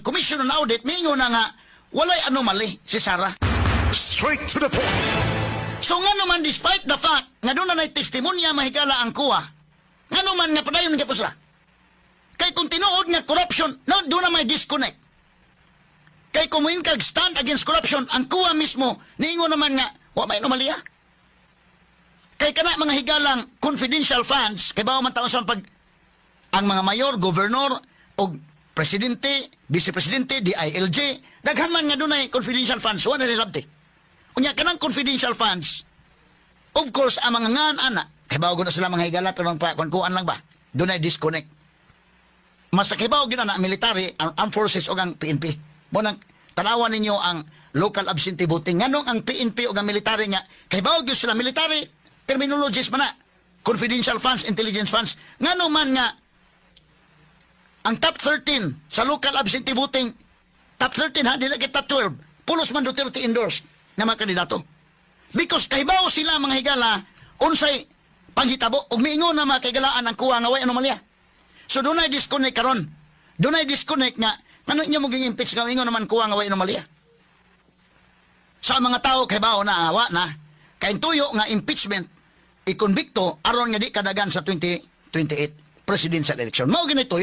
ang Commission on Audit mingo na nga walay anomaly si Sara. Straight to the point. So nga naman despite the fact nga doon na testimonya mahigala ang kuha, nga naman nga padayon nga po sila. Kay kung tinuod nga corruption, no, doon na may disconnect. Kay kung kag stand against corruption, ang kuha mismo, niingo naman nga, wa may anomalya. Kay kana mga higalang confidential funds, kay bawa man taon sa pag ang mga mayor, gobernador, o presidente, vice-presidente, DILG, daghan man nga doon ay confidential funds, wala na labte. Unya kanang confidential funds, of course, ang mga ngan ana, kay bawa na sila mga higala, pero ang kuan lang ba? Doon ay disconnect. Mas kibaw gina na military, ang armed forces o ang PNP. Mo nang tanawan ninyo ang local absentee voting. Nganong ang PNP o ang military nga, kibaw gyud sila military, terminologies man na, confidential funds, intelligence funds. Ngano man nga, ang top 13 sa local absentee voting, top 13 ha, dili kay top 12, pulos man Duterte endorsed nga mga kandidato. Because kahibaw sila mga higala, unsay panghitabo, ug miingon na mga kahigalaan ang kuha nga way anomalya. So doon ay disconnect karon. Doon ay disconnect nga, ano niya mo impeach nga ingon naman kuha nga way anomalya. Sa mga tao kahibaw na awa na, kay tuyo nga impeachment, ikonbikto aron nga di kadagan sa 2028 presidential election. Mao gini tuyo.